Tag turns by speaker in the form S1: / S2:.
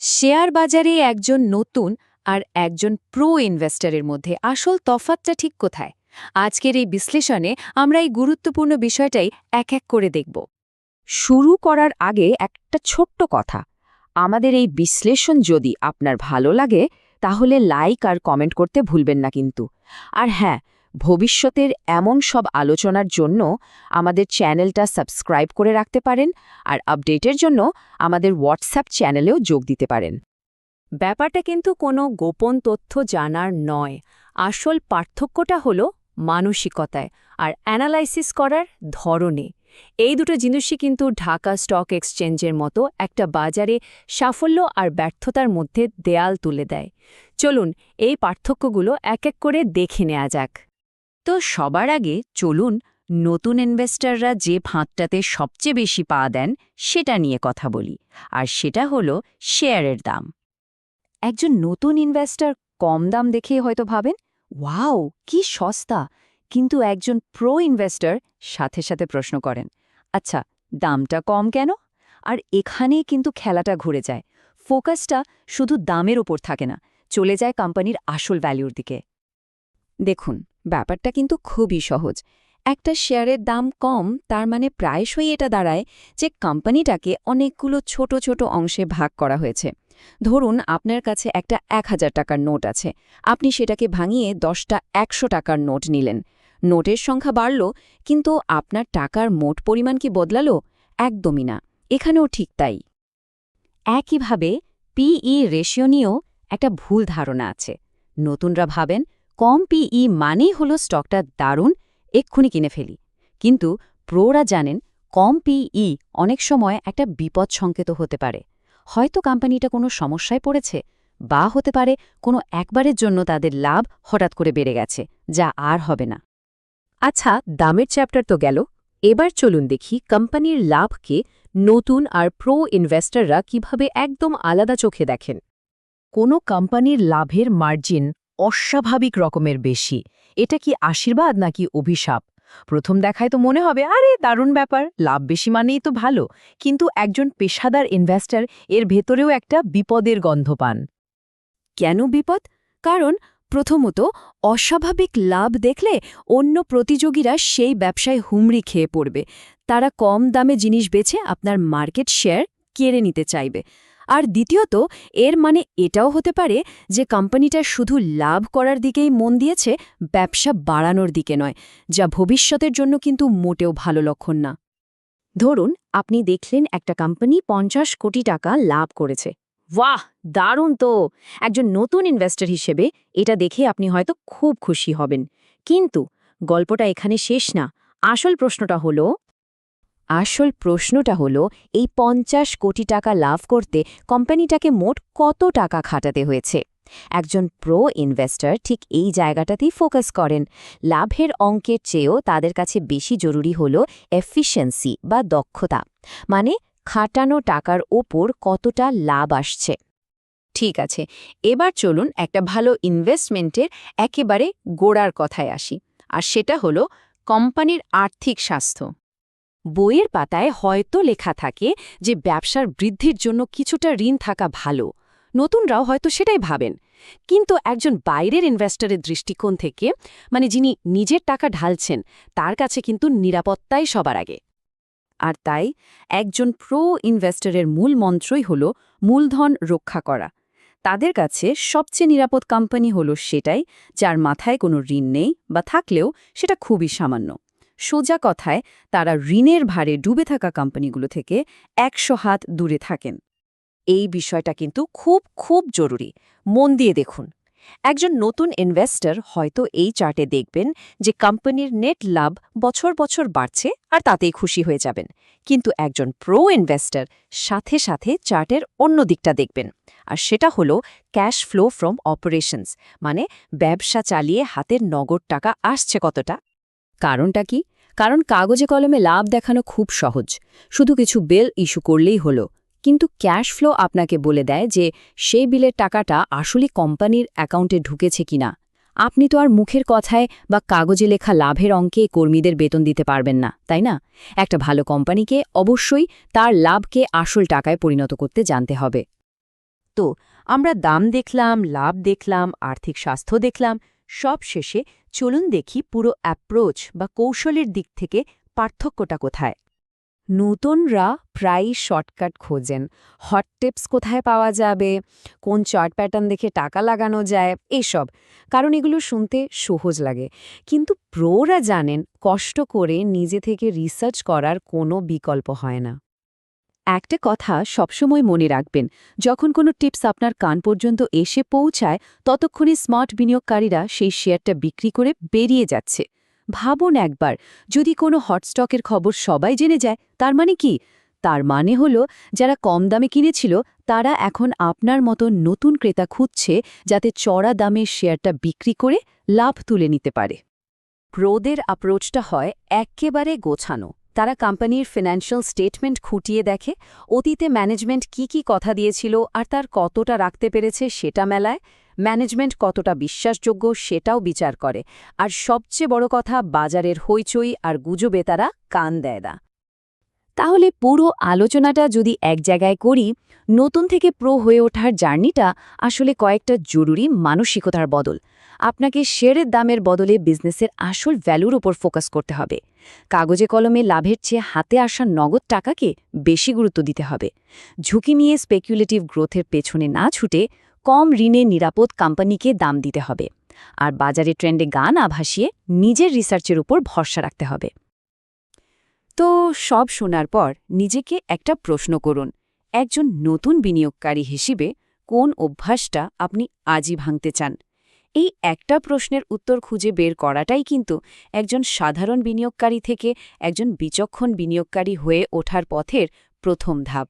S1: Share বাজারে একজন নতুন আর একজন প্রো ইনভেস্টরের মধ্যে আসল তফাতটা ঠিক কোথায়? আজকের এই বিশ্লেষণে আমরা এই গুরুত্বপূর্ণ বিষয়টাই এক এক করে দেখব।
S2: শুরু করার আগে একটা ছোট্ট কথা। আমাদের এই বিশ্লেষণ যদি আপনার ভালো লাগে, তাহলে লাইক আর কমেন্ট করতে ভুলবেন না কিন্তু। আর হ্যাঁ ভবিষ্যতের এমন সব আলোচনার জন্য আমাদের চ্যানেলটা সাবস্ক্রাইব করে রাখতে পারেন আর আপডেটের জন্য আমাদের হোয়াটসঅ্যাপ চ্যানেলেও যোগ দিতে পারেন।
S1: ব্যাপারটা কিন্তু কোনো গোপন তথ্য জানার নয়। আসল পার্থক্যটা হলো মানসিকতায় আর অ্যানালাইসিস করার ধরনে। এই দুটো জিনিসই কিন্তু ঢাকা স্টক এক্সচেঞ্জের মতো একটা বাজারে সাফল্য আর ব্যর্থতার মধ্যে দেয়াল তুলে দেয়। চলুন এই পার্থক্যগুলো এক এক করে দেখে নেওয়া যাক।
S2: তো সবার আগে চলুন নতুন ইনভেস্টররা যে ফাঁদটাতে সবচেয়ে বেশি পা দেন সেটা নিয়ে কথা বলি। আর সেটা হলো শেয়ারের দাম। একজন নতুন ইনভেস্টর কম দাম দেখে হয়তো ভাবেন, ওয়াও, কি সস্তা! কিন্তু একজন প্রো ইনভেস্টর সাথে সাথে প্রশ্ন করেন আচ্ছা দামটা কম কেন? আর এখানেই কিন্তু খেলাটা ঘুরে যায়। ফোকাসটা শুধু দামের ওপর থাকে না, চলে যায় কোম্পানির আসল ভ্যালুর দিকে। দেখুন ব্যাপারটা কিন্তু খুবই সহজ। একটা শেয়ারের দাম কম, তার মানে প্রায়শই এটা দাঁড়ায় যে কোম্পানিটাকে অনেকগুলো ছোট ছোট অংশে ভাগ করা হয়েছে। ধরুন, আপনার কাছে একটা এক হাজার টাকার নোট আছে। আপনি সেটাকে ভাঙিয়ে দশটা একশো টাকার নোট নিলেন। নোটের সংখ্যা বাড়ল, কিন্তু আপনার টাকার মোট পরিমাণ কি বদলালো? একদমই না। এখানেও ঠিক তাই। একইভাবে পিই রেশিও নিয়েও একটা ভুল ধারণা আছে। নতুনরা ভাবেন কম পিই মানেই হলো স্টকটা দারুণ, এক্ষুনি কিনে ফেলি। কিন্তু প্রোরা জানেন, কম পিই অনেক সময় একটা বিপদ সংকেত হতে পারে। হয়তো কোম্পানিটা কোনো সমস্যায় পড়েছে বা হতে পারে কোনো একবারের জন্য তাদের লাভ হঠাৎ করে বেড়ে গেছে, যা আর হবে না।
S3: আচ্ছা দামের চ্যাপ্টার তো গেল। এবার চলুন দেখি কোম্পানির লাভকে নতুন আর প্রো ইনভেস্টররা কীভাবে একদম আলাদা চোখে দেখেন। কোনো কোম্পানির লাভের মার্জিন অস্বাভাবিক রকমের বেশি। এটা কি আশীর্বাদ নাকি অভিশাপ? প্রথম দেখায় তো মনে হবে, আরে দারুণ ব্যাপার, লাভ বেশি মানেই তো ভালো। কিন্তু একজন পেশাদার ইনভেস্টর এর ভেতরেও একটা বিপদের গন্ধ পান।
S1: কেন বিপদ? কারণ প্রথমত, অস্বাভাবিক লাভ দেখলে অন্য প্রতিযোগীরা সেই ব্যবসায় হুমড়ি খেয়ে পড়বে। তারা কম দামে জিনিস বেছে আপনার মার্কেট শেয়ার কেড়ে নিতে চাইবে। আর দ্বিতীয়ত, এর মানে এটাও হতে পারে যে কোম্পানিটা শুধু লাভ করার দিকেই মন দিয়েছে, ব্যবসা বাড়ানোর দিকে নয়, যা ভবিষ্যতের জন্য কিন্তু মোটেও ভালো লক্ষণ না।
S2: ধরুন, আপনি দেখলেন একটা কোম্পানি পঞ্চাশ কোটি টাকা লাভ করেছে। ওয়াহ, দারুণ তো! একজন নতুন ইনভেস্টর হিসেবে এটা দেখে আপনি হয়তো খুব খুশি হবেন। কিন্তু গল্পটা এখানে শেষ না। আসল প্রশ্নটা হলো আসল প্রশ্নটা হলো, এই পঞ্চাশ কোটি টাকা লাভ করতে কোম্পানিটাকে মোট কত টাকা খাটাতে হয়েছে? একজন প্রো ইনভেস্টর ঠিক এই জায়গাটাতেই ফোকাস করেন। লাভের অঙ্কের চেয়েও তাদের কাছে বেশি জরুরি হল এফিসিয়েন্সি বা দক্ষতা মানে খাটানো টাকার ওপর কতটা লাভ আসছে। ঠিক আছে, এবার চলুন একটা ভালো ইনভেস্টমেন্টের একেবারে গোড়ার কথায় আসি, আর সেটা হলো কোম্পানির আর্থিক স্বাস্থ্য। বইয়ের পাতায় হয়তো লেখা থাকে যে ব্যবসার বৃদ্ধির জন্য কিছুটা ঋণ থাকা ভালো। নতুনরাও হয়তো সেটাই ভাবেন। কিন্তু একজন বাইরের ইনভেস্টরের দৃষ্টিকোণ থেকে মানে যিনি নিজের টাকা ঢালছেন, তার কাছে কিন্তু নিরাপত্তাই সবার আগে। আর তাই একজন প্রো ইনভেস্টরের মূল মন্ত্রই হল মূলধন রক্ষা করা। তাদের কাছে সবচেয়ে নিরাপদ কোম্পানি হল সেটাই, যার মাথায় কোনো ঋণ নেই বা থাকলেও সেটা খুবই সামান্য। সোজা কথায় তারা ঋণের ভারে ডুবে থাকা কোম্পানিগুলো থেকে একশো হাত দূরে থাকেন। এই বিষয়টা কিন্তু খুব খুব জরুরি। মন দিয়ে দেখুন। একজন নতুন ইনভেস্টর হয়তো এই চার্টে দেখবেন যে কোম্পানির নেট লাভ বছর বছর বাড়ছে আর তাতেই খুশি হয়ে যাবেন। কিন্তু একজন প্রো ইনভেস্টর সাথে সাথে চার্টের অন্য দিকটা দেখবেন। আর সেটা হলো ক্যাশ ফ্লো ফ্রম অপারেশনস মানে ব্যবসা চালিয়ে হাতের নগদ টাকা আসছে কতটা কারণটা কি? কারণ কাগজে কলমে লাভ দেখানো খুব সহজ। শুধু কিছু বিল ইস্যু করলেই হলো। কিন্তু ক্যাশ ফ্লো আপনাকে বলে দেয় যে সেই বিলের টাকাটা আসলে কোম্পানির অ্যাকাউন্টে ঢুকেছে কিনা। আপনি তো আর মুখের কথায় বা কাগজে লেখা লাভের অঙ্কে কর্মীদের বেতন দিতে পারবেন না, তাই না? একটা ভালো কোম্পানিকে অবশ্যই তার লাভকে আসল টাকায় পরিণত করতে জানতে হবে।
S3: তো, আমরা দাম দেখলাম, লাভ দেখলাম, আর্থিক স্বাস্থ্য দেখলাম, সব শেষে চলুন দেখি পুরো অ্যাপ্রোচ বা কৌশলের দিক থেকে পার্থক্যটা কোথায়। নূতনরা প্রায়ই শর্টকাট খোঁজেন। হট টিপস কোথায় পাওয়া যাবে? কোন চার্ট প্যাটার্ন দেখে টাকা লাগানো যায়? এসব। কারণ এগুলো শুনতে সহজ লাগে। কিন্তু প্রোরা জানেন কষ্ট করে নিজে থেকে রিসার্চ করার কোনো বিকল্প হয় না। একটা কথা সবসময় মনে রাখবেন, যখন কোনো টিপস আপনার কান পর্যন্ত এসে পৌঁছায়, ততক্ষণে স্মার্ট বিনিয়োগকারীরা সেই শেয়ারটা বিক্রি করে বেরিয়ে যাচ্ছে। ভাবুন একবার, যদি কোনো হটস্টকের খবর সবাই জেনে যায়, তার মানে কি? তার মানে হল, যারা কম দামে কিনেছিল, তারা এখন আপনার মতো নতুন ক্রেতা খুঁজছে, যাতে চড়া দামে শেয়ারটা বিক্রি করে লাভ তুলে নিতে পারে। প্রোদের অ্যাপ্রোচটা হয় একেবারে গোছানো। তারা কোম্পানির ফিনান্সিয়াল স্টেটমেন্ট খুঁটিয়ে দেখে, অতীতে ম্যানেজমেন্ট কি কি কথা দিয়েছিল আর তার কতটা রাখতে পেরেছে সেটা মেলায় ম্যানেজমেন্ট কতটা বিশ্বাসযোগ্য সেটাও বিচার করে। আর সবচেয়ে বড় কথা বাজারের হইচই আর গুজবে তারা কান দেয় না। তাহলে পুরো আলোচনাটা যদি এক জায়গায় করি, নতুন থেকে প্রো হয়ে ওঠার জার্নিটা আসলে কয়েকটা জরুরি মানসিকতার বদল। আপনাকে শেয়ারের দামের বদলে বিজনেসের আসল ভ্যালুর ওপর ফোকাস করতে হবে। কাগজে কলমে লাভের চেয়ে হাতে আসা নগদ টাকাকে বেশি গুরুত্ব দিতে হবে। ঝুঁকি নিয়ে স্পেকুলেটিভ গ্রোথের পেছনে না ছুটে কম ঋণে নিরাপদ কোম্পানিকে দাম দিতে হবে। আর বাজারে ট্রেন্ডে গান না ভাসিয়ে নিজের রিসার্চের উপর ভরসা রাখতে হবে। তো সব শোনার পর নিজেকে একটা প্রশ্ন করুন, একজন নতুন বিনিয়োগকারী হিসেবে কোন অভ্যাসটা আপনি আজই ভাঙতে চান? এই একটা প্রশ্নের উত্তর খুঁজে বের করাটাই কিন্তু একজন সাধারণ বিনিয়োগকারী থেকে একজন বিচক্ষণ বিনিয়োগকারী হয়ে ওঠার পথের প্রথম ধাপ।